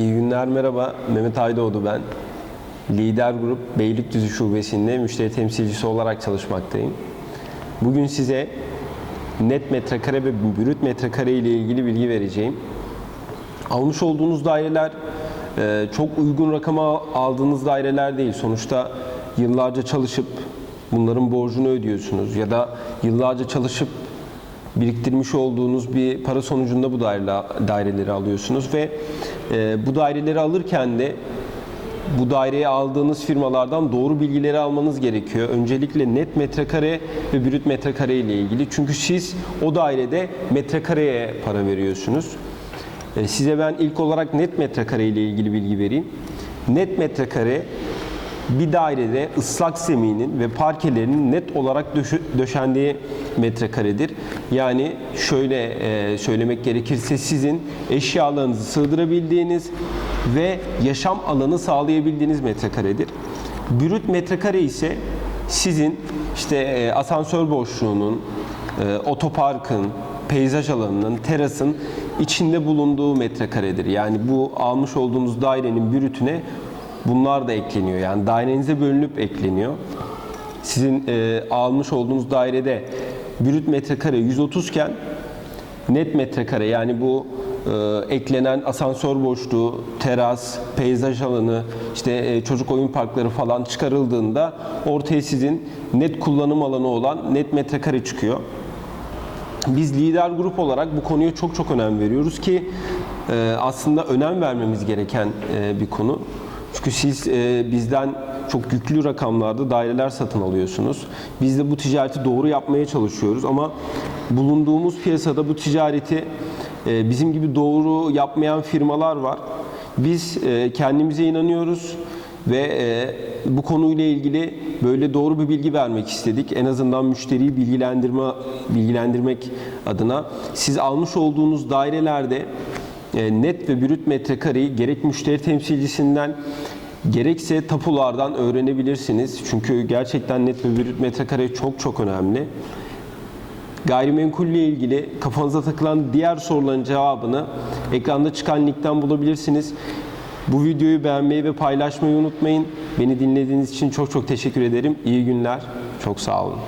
İyi günler merhaba. Mehmet Aydoğdu ben. Lider Grup Beylikdüzü Şubesi'nde müşteri temsilcisi olarak çalışmaktayım. Bugün size net metrekare ve brüt metrekare ile ilgili bilgi vereceğim. Almış olduğunuz daireler e, çok uygun rakama aldığınız daireler değil. Sonuçta yıllarca çalışıp bunların borcunu ödüyorsunuz ya da yıllarca çalışıp biriktirmiş olduğunuz bir para sonucunda bu daire- daireleri alıyorsunuz ve e, bu daireleri alırken de bu daireyi aldığınız firmalardan doğru bilgileri almanız gerekiyor. Öncelikle net metrekare ve brüt metrekare ile ilgili. Çünkü siz o dairede metrekareye para veriyorsunuz. E, Size ben ilk olarak net metrekare ile ilgili bilgi vereyim. Net metrekare bir dairede ıslak zeminin ve parkelerinin net olarak döşendiği metrekaredir. Yani şöyle e, söylemek gerekirse sizin eşyalarınızı sığdırabildiğiniz ve yaşam alanı sağlayabildiğiniz metrekaredir. Brüt metrekare ise sizin işte e, asansör boşluğunun, e, otoparkın, peyzaj alanının, terasın içinde bulunduğu metrekaredir. Yani bu almış olduğunuz dairenin brütüne bunlar da ekleniyor. Yani dairenize bölünüp ekleniyor. Sizin e, almış olduğunuz dairede brüt metrekare 130 iken net metrekare yani bu e, eklenen asansör boşluğu, teras, peyzaj alanı, işte e, çocuk oyun parkları falan çıkarıldığında ortaya sizin net kullanım alanı olan net metrekare çıkıyor. Biz lider grup olarak bu konuya çok çok önem veriyoruz ki e, aslında önem vermemiz gereken e, bir konu. Çünkü siz e, bizden çok yüklü rakamlarda daireler satın alıyorsunuz. Biz de bu ticareti doğru yapmaya çalışıyoruz ama bulunduğumuz piyasada bu ticareti e, bizim gibi doğru yapmayan firmalar var. Biz e, kendimize inanıyoruz ve e, bu konuyla ilgili böyle doğru bir bilgi vermek istedik. En azından müşteriyi bilgilendirme bilgilendirmek adına siz almış olduğunuz dairelerde net ve brüt metrekareyi gerek müşteri temsilcisinden gerekse tapulardan öğrenebilirsiniz. Çünkü gerçekten net ve brüt metrekare çok çok önemli. Gayrimenkulle ilgili kafanıza takılan diğer soruların cevabını ekranda çıkan linkten bulabilirsiniz. Bu videoyu beğenmeyi ve paylaşmayı unutmayın. Beni dinlediğiniz için çok çok teşekkür ederim. İyi günler. Çok sağ olun.